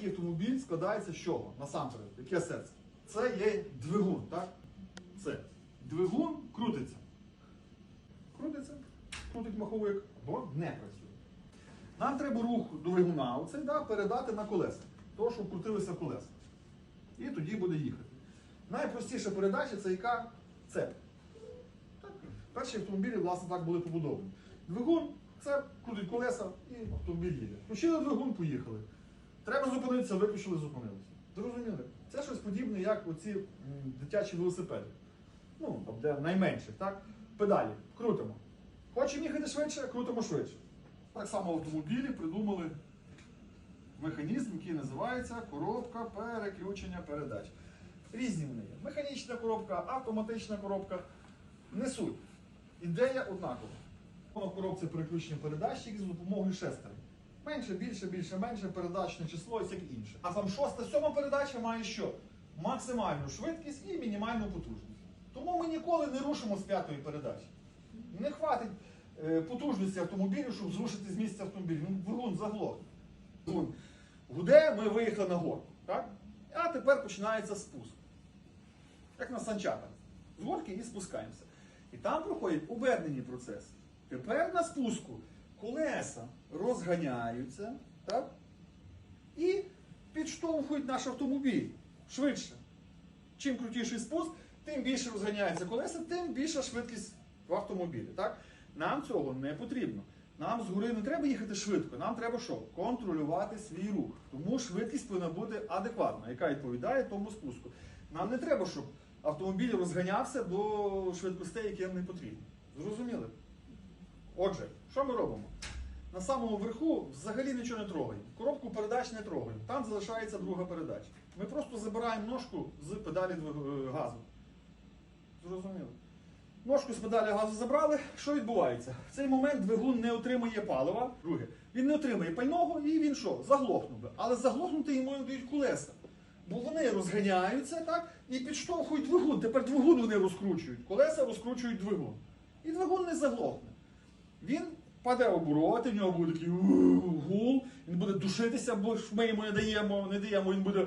будь-який автомобіль складається з чого? Насамперед, яке серце? Це є двигун, так? Це. Двигун крутиться. Крутиться, крутить маховик, або не працює. Нам треба рух двигуна оцей, да, передати на колеса. То, щоб крутилися колеса. І тоді буде їхати. Найпростіша передача це яка? Це. Перші автомобілі, власне, так були побудовані. Двигун це крутить колеса і автомобіль їде. Включили двигун, поїхали. Треба зупинитися, виключили, зупинилися. Зрозуміли? Це щось подібне, як оці дитячі велосипеди. Ну, де найменше, так? Педалі. Крутимо. Хочемо їхати швидше, крутимо швидше. Так само в автомобілі придумали механізм, який називається коробка переключення передач. Різні вони є. Механічна коробка, автоматична коробка. Не суть. Ідея однакова. На коробці переключення передач тільки з допомогою шестерень. Менше, більше, більше, менше, передачне число і всяке інше. А там шоста, сьома передача має що? Максимальну швидкість і мінімальну потужність. Тому ми ніколи не рушимо з п'ятої передачі. Не хватить е, потужності автомобілю, щоб зрушити з місця автомобіль. Ну, двигун заглохне. Гуде, ми виїхали на горку. Так? А тепер починається спуск. Як на санчатах. З горки і спускаємося. І там проходять обернені процеси. Тепер на спуску колеса розганяються, так? І підштовхують наш автомобіль швидше. Чим крутіший спуск, тим більше розганяються колеса, тим більша швидкість в автомобілі. Так? Нам цього не потрібно. Нам згори не треба їхати швидко, нам треба що? Контролювати свій рух. Тому швидкість повинна бути адекватна, яка відповідає тому спуску. Нам не треба, щоб автомобіль розганявся до швидкостей, які нам не потрібні. Зрозуміли? Отже, що ми робимо? На самому верху взагалі нічого не трогаємо. Коробку передач не трогаємо. Там залишається друга передача. Ми просто забираємо ножку з педалі е, газу. Зрозуміло. Ножку з педалі газу забрали. Що відбувається? В цей момент двигун не отримує палива. Друге, він не отримує пального і він що? Заглохнув би. Але заглохнути йому дають колеса. Бо вони розганяються так, і підштовхують двигун. Тепер двигун вони розкручують. Колеса розкручують двигун. І двигун не заглохне. Він паде обороти, в нього буде такий гул, він буде душитися, бо ж ми йому не даємо, не даємо, він буде.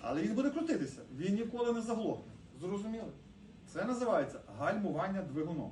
Але він буде крутитися, він ніколи не заглохне. Зрозуміли? Це називається гальмування двигуном.